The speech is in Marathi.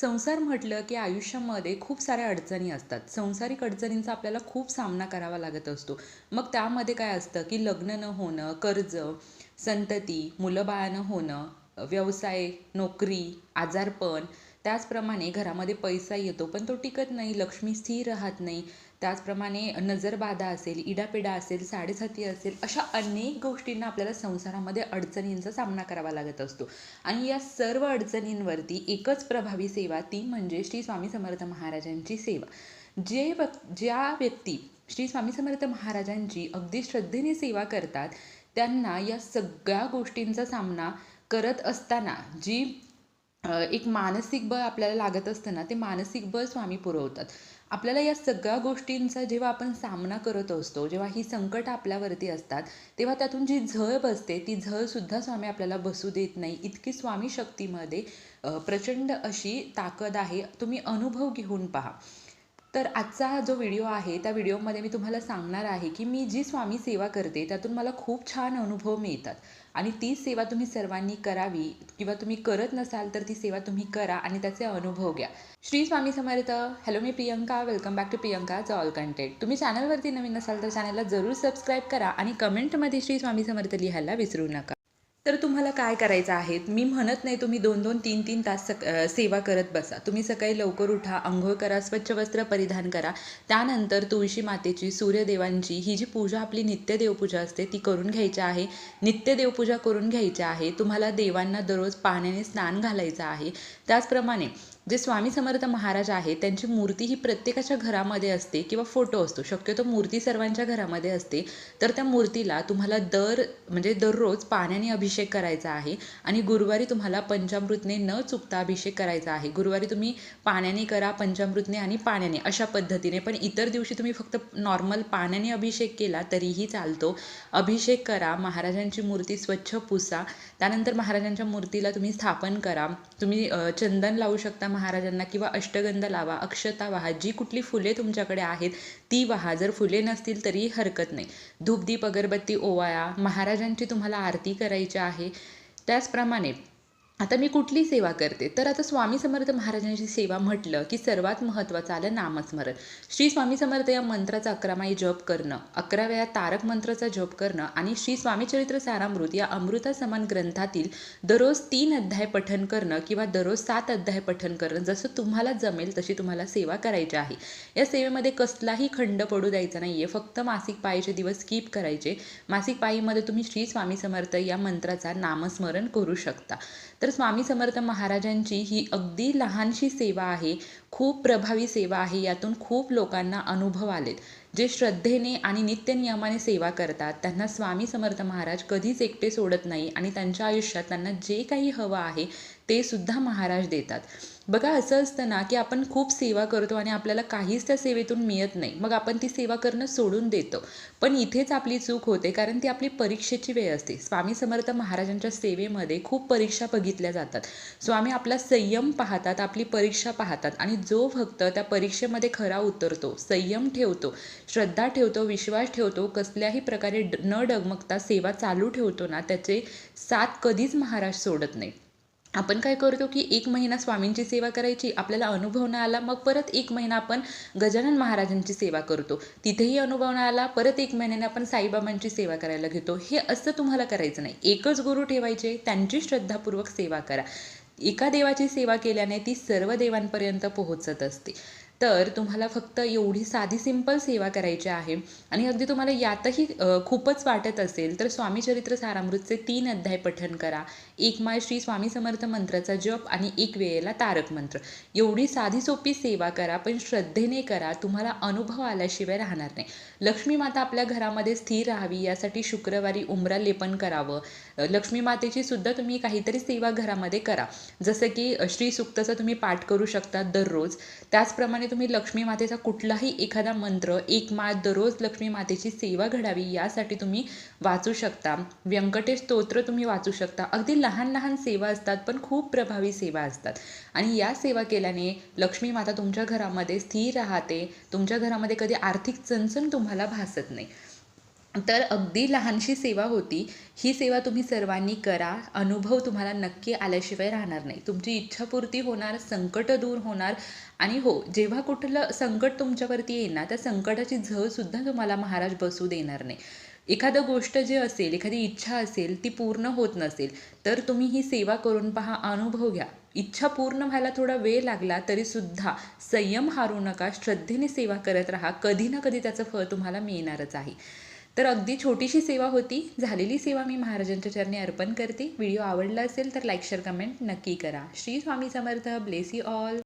संसार म्हटलं की आयुष्यामध्ये खूप साऱ्या अडचणी असतात. संसारिक अडचणींचा आपल्याला खूप सामना करावा लागत असतो. मग त्यामध्ये काय असतं की लग्न न होणं कर्ज संतती मुलं होणं व्यवसाय नोकरी आजारपण त्याचप्रमाणे घरामध्ये पैसा येतो पण तो टिकत नाही लक्ष्मी स्थिर राहत नाही. त्याचप्रमाणे नजरबाधा असेल इडापिडा असेल साडेसाती असेल अशा अनेक गोष्टींना आपल्याला संसारामध्ये अडचणींचा सामना करावा लागत असतो. आणि या सर्व अडचणींवरती एकच प्रभावी सेवा ती म्हणजे श्री स्वामी समर्थ महाराजांची सेवा. जे व्यक् ज्या व्यक्ती श्री स्वामी समर्थ महाराजांची अगदी श्रद्धेने सेवा करतात त्यांना या सगळ्या गोष्टींचा सामना करत असताना जी एक मानसिक बळ आपल्याला लागत असतं ना ते मानसिक बळ स्वामी पुरवतात. आपल्याला या सगळ्या गोष्टींचा जेव्हा आपण सामना करत असतो जेव्हा ही संकट आपल्यावरती असतात तेव्हा त्यातून जी झळ बसते ती झळसुद्धा स्वामी आपल्याला बसू देत नाही. इतकी स्वामी शक्तीमध्ये प्रचंड अशी ताकद आहे. तुम्ही अनुभव घेऊन पहा. तर आजचा हा जो व्हिडिओ आहे त्या व्हिडिओमध्ये मी तुम्हाला सांगणार आहे की मी जी स्वामी सेवा करते त्यातून मला खूप छान अनुभव मिळतात. आणि ती सेवा तुम्ही सर्वांनी करावी किंवा तुम्ही करत नसाल तर ती सेवा तुम्ही करा आणि त्याचे अनुभव घ्या. श्री स्वामी समर्थ. हॅलो मी प्रियंका. वेलकम बॅक टू प्रियंकाच ऑल कंटेंट तुम्ही चॅनलवरती नवीन नसाल तर चॅनलला जरूर सबस्क्राईब करा आणि कमेंटमध्ये श्री स्वामी समर्थ लिहायला विसरू नका. तर तुम्हाला काय करायचं आहे? मी म्हणत नाही तुम्ही दोन दोन तीन तीन तास सक सेवा करत बसा. तुम्ही सकाळी लवकर उठा आंघोळ करा स्वच्छ वस्त्र परिधान करा. त्यानंतर तुळशी मातेची सूर्यदेवांची ही जी पूजा आपली नित्य देवपूजा असते ती करून घ्यायची आहे. नित्य देवपूजा करून घ्यायची आहे. तुम्हाला देवांना दररोज पाण्याने स्नान घालायचं आहे. त्याचप्रमाणे जे स्वामी समर्थ महाराज आहेत त्यांची मूर्ती ही प्रत्येकाच्या घरामध्ये असते किंवा फोटो असतो. शक्यतो मूर्ती सर्वांच्या घरामध्ये असते. तर त्या मूर्तीला तुम्हाला दर म्हणजे दररोज पाण्याने अभिषेक करायचा आहे आणि गुरुवारी तुम्हाला पंचामृतने न चुकता अभिषेक करायचा आहे. गुरुवारी तुम्ही पाण्याने करा पंचामृतने आणि पाण्याने अशा पद्धतीने. पण इतर दिवशी तुम्ही फक्त नॉर्मल पाण्याने अभिषेक केला तरीही चालतो. अभिषेक करा महाराजांची मूर्ती स्वच्छ पुसा. त्यानंतर महाराजांच्या मूर्तीला तुम्ही स्थापन करा. तुम्ही चंदन लावू शकता महाराजांना किंवा अष्टगंध लावा अक्षता वाहा जी कुठली फुले तुमच्याकडे आहेत ती वाहा. जर फुले नसतील तरी हरकत नाही. धूपदीप अगरबत्ती ओवाळा महाराजांची तुम्हाला आरती करायची आहे. त्याचप्रमाणे आता मी कुठली सेवा करते? तर आता स्वामी समर्थ महाराजांची सेवा म्हटलं की सर्वात महत्त्वाचं आलं नामस्मरण. श्री स्वामी समर्थ या मंत्राचा अकरामाई जप करणं अकरा वेळा तारक मंत्राचा जप करणं आणि श्री स्वामी चरित्र सारामृत या अमृता समान ग्रंथातील दररोज तीन अध्याय पठन करणं किंवा दररोज सात अध्याय पठन करणं जसं तुम्हाला जमेल तशी तुम्हाला सेवा करायची आहे. या सेवेमध्ये कसलाही खंड पडू द्यायचा नाही आहे फक्त मासिक पाळीचे दिवस स्किप करायचे. मासिक पाळीमध्ये तुम्ही श्री स्वामी समर्थ या मंत्राचा नामस्मरण करू शकता. तर स्वामी समर्थ महाराजांची ही अगदी लहानशी सेवा आहे खूप प्रभावी सेवा आहे यातून खूप लोकांना अनुभव आलेत. जे श्रद्धेने आणि नित्यनियमाने सेवा करतात त्यांना स्वामी समर्थ महाराज कधीच एकटे सोडत नाही आणि त्यांच्या आयुष्यात त्यांना जे काही हवं आहे ते सुद्धा महाराज देतात. बघा असं असतं ना की आपण खूप सेवा करतो आणि आपल्याला काहीच त्या सेवेतून मिळत नाही. मग आपण ती सेवा करणं सोडून देतो. पण इथेच आपली चूक होते कारण ती आपली परीक्षेची वेळ असते. स्वामी समर्थ महाराजांच्या सेवेमध्ये खूप परीक्षा बघितल्या जातात. स्वामी आपला संयम पाहतात आपली परीक्षा पाहतात आणि जो भक्त त्या परीक्षेमध्ये खरा उतरतो संयम ठेवतो श्रद्धा ठेवतो विश्वास ठेवतो कसल्याही प्रकारे ड- न डगमगता सेवा चालू ठेवतो ना त्याचे साथ कधीच महाराज सोडत नाही आपण काय करतो की एक महिना स्वामींची सेवा करायची आपल्याला अनुभव न आला मग परत एक महिना आपण गजानन महाराजांची सेवा करतो. तिथेही अनुभव न आला परत एक महिन्याने आपण साईबाबांची सेवा करायला घेतो. हे असं तुम्हाला करायचं नाही. एकच गुरु ठेवायचे त्यांची श्रद्धापूर्वक सेवा करा. एका देवाची सेवा केल्याने ती सर्व देवांपर्यंत पोहोचत असते. तर तुम्हाला फक्त एवढी साधी सिंपल सेवा करायची आहे. आणि अगदी तुम्हाला यातही खूपच वाटत असेल तर स्वामी चरित्र सारामृतचे तीन अध्याय पठन करा. एक माय श्री स्वामी समर्थ मंत्राचा जप आणि एक वेळेला तारक मंत्र. एवढी साधी सोपी सेवा करा पण श्रद्धेने करा तुम्हाला अनुभव आल्याशिवाय राहणार नाही. लक्ष्मी माता आपल्या घरामध्ये स्थिर राहावी यासाठी शुक्रवारी उमरा लेपन करावं. लक्ष्मी मातेची सुद्धा तुम्ही काहीतरी सेवा घरामध्ये करा. जसं की श्री सुक्ताचा तुम्ही पाठ करू शकता दररोज. त्याचप्रमाणे तुम्ही लक्ष्मी मातेचा कुठलाही एखादा मंत्र एक माळ दररोज लक्ष्मी मातेची सेवा घडावी यासाठी तुम्ही वाचू शकता. व्यंकटेश स्तोत्र तुम्ही वाचू शकता. अगदी लहान लहान सेवा असतात पण खूप प्रभावी सेवा असतात. आणि या सेवा केल्याने लक्ष्मी माता तुमच्या घरामध्ये स्थिर राहते. तुमच्या घरामध्ये कधी आर्थिक चणचण तुम्हाला भासत नाही. तर अगदी लहानशी सेवा होती. ही सेवा तुम्ही सर्वांनी करा. अनुभव तुम्हाला नक्की आल्याशिवाय राहणार नाही. तुमची इच्छापूर्ती होणार संकट दूर होणार आणि हो जेव्हा कुठलं संकट तुमच्यावरती येणार त्या संकटाची झळसुद्धा तुम्हाला महाराज बसू देणार नाही. एखादं गोष्ट जे असेल एखादी इच्छा असेल ती पूर्ण होत नसेल तर तुम्ही ही सेवा करून पहा अनुभव घ्या. इच्छा पूर्ण व्हायला थोडा वेळ लागला तरीसुद्धा संयम हारू नका. श्रद्धेने सेवा करत राहा. कधी ना कधी त्याचं फळ तुम्हाला मिळणारच आहे. तर अगदी छोटीशी सेवा होती. झालेली सेवा मी महाराजांच्या चरणी अर्पण करते. व्हिडिओ आवडला असेल तर लाईक शेअर कमेंट नक्की करा. Shri Swami Samarth. Bless you all